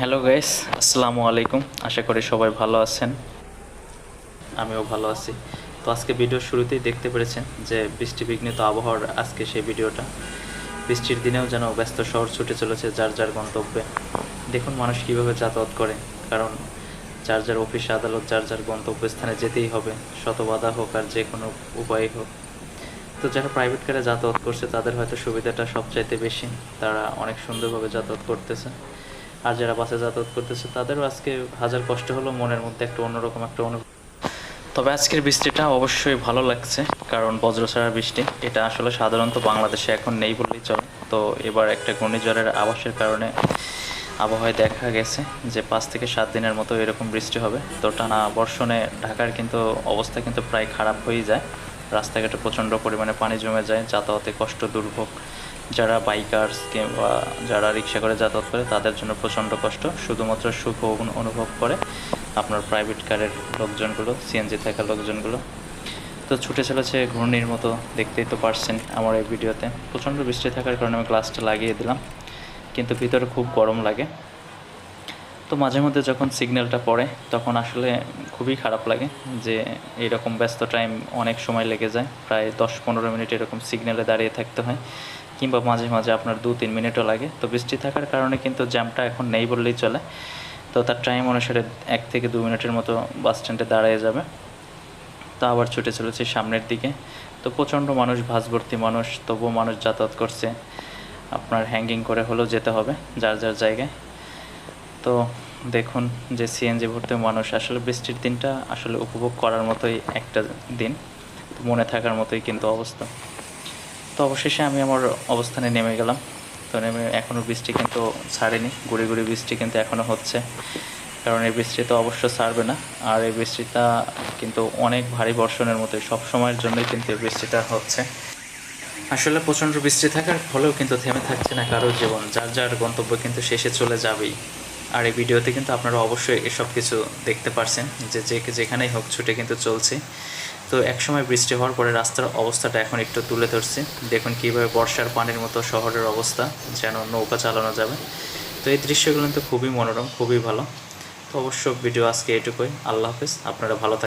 Hello guys আসসালামু আলাইকুম আশা করি সবাই ভালো আছেন। আমিও ভালো আছি। তো আজকে ভিডিও শুরুতেই দেখতে পেরেছেন যে বৃষ্টি বিঘ্নিত আবহাওয়ার আজকে সেই ভিডিওটা। বৃষ্টির দিনেও যেন ব্যস্ত শহর ছুটে চলেছে যার যার গন্তব্যে। দেখুন মানুষ কীভাবে যাতায়াত করে, কারণ যার যার অফিস, আদালত, যার যার গন্তব্যস্থানে যেতেই হবে শত বাধা হোক আর যে কোনো উপায় হোক। তো যারা প্রাইভেট কারে যাতায়াত করছে, তাদের হয়তো সুবিধাটা সবচাইতে বেশি। তারা অনেক সুন্দরভাবে যাতায়াত করতেছে। আর যারা বাসে যাতায়াত করতেছে, তাদেরও আজকে হাজার কষ্ট হলো, মনের মধ্যে একটা অন্যরকম একটা অনুভূতি। তবে আজকের বৃষ্টিটা অবশ্যই ভালো লাগছে, কারণ বজ্রছাড়া বৃষ্টি, এটা আসলে সাধারণত বাংলাদেশে এখন নেই বললেই চলে। তো এবার একটা ঘূর্ণিঝড়ের আবাসের কারণে আবহাওয়ায় দেখা গেছে যে পাঁচ থেকে সাত দিনের মতো এরকম বৃষ্টি হবে। তো টানা বর্ষণে ঢাকার কিন্তু অবস্থা কিন্তু প্রায় খারাপ হয়েই যায়। রাস্তাঘাটে প্রচণ্ড পরিমাণে পানি জমে যায়, যাতায়াতে কষ্ট দুর্ভোগ। যারা বাইকার্স কিংবা যারা রিক্সা করে যাতায়াত করে, তাদের জন্য প্রচণ্ড কষ্ট। শুধুমাত্র সুখ অনুভব করে আপনার প্রাইভেট কারের লোকজনগুলো সিএনজি থাকা লোকজনগুলো। তো ছুটে চলেছে ঘূর্ণির মতো, দেখতেই তো পারছেন আমার এই ভিডিওতে। প্রচণ্ড বৃষ্টি থাকার কারণে আমি গ্লাসটা লাগিয়ে দিলাম, কিন্তু ভিতরে খুব গরম লাগে। তো মাঝে মধ্যে যখন সিগন্যালটা পড়ে, তখন আসলে খুবই খারাপ লাগে যে এরকম ব্যস্ত টাইম অনেক সময় লেগে যায়। প্রায় দশ পনেরো মিনিট এরকম সিগন্যালে দাঁড়িয়ে থাকতে হয়। কিংবা মাঝে মাঝে আপনার দু, তিন মিনিটও লাগে। তো বৃষ্টি থাকার কারণে কিন্তু জ্যামটা এখন নেই বললেই চলে। তো তার টাইম অনুসারে এক থেকে দু মিনিটের মতো বাস স্ট্যান্ডে দাঁড়িয়ে যাবে। তো আবার ছুটে চলেছে সামনের দিকে। তো প্রচণ্ড মানুষ ভাসভর্তি মানুষ, তবুও মানুষ যাতায়াত করছে। আপনার হ্যাঙ্গিং করে হলেও যেতে হবে, যার যার জায়গায়। তো দেখুন যে সিএনজি ভর্তি মানুষ, আসলে বৃষ্টির দিনটা আসলে উপভোগ করার মতোই একটা দিন। মনে থাকার মতোই কিন্তু অবস্থা। তো অবশেষে আমি আমার অবস্থানে নেমে গেলাম। তো নেমে এখনও বৃষ্টি কিন্তু ছাড়েনি। গুড়ি গুড়ি বৃষ্টি কিন্তু এখনও হচ্ছে। কারণ এই বৃষ্টি তো অবশ্য ছাড়বে না। আর এই বৃষ্টিটা কিন্তু অনেক ভারী বর্ষণের মতোই সব সময়ের জন্যই কিন্তু এই বৃষ্টিটা হচ্ছে। আসলে প্রচণ্ড বৃষ্টি থাকার ফলেও কিন্তু থেমে থাকছে না কারোর জীবন। যার যার গন্তব্য কিন্তু শেষে চলে যাবেই। আর এই ভিডিওতে কিন্তু আপনারা অবশ্যই এসব কিছু দেখতে পারছেন। যে যে যেখানেই হোক ছুটে কিন্তু চলছে। তো একসময় বৃষ্টি হওয়ার পরে রাস্তার অবস্থাটা এখন একটু তুলে ধরছি। দেখুন কীভাবে বর্ষার পানির মতো শহরের অবস্থা, যেন নৌকা চালানো যাবে। তো এই দৃশ্যগুলো কিন্তু খুবই মনোরম, খুবই ভালো। তো অবশ্য ভিডিও আজকে এটুকুই। আল্লাহ হাফিজ, আপনারা ভালো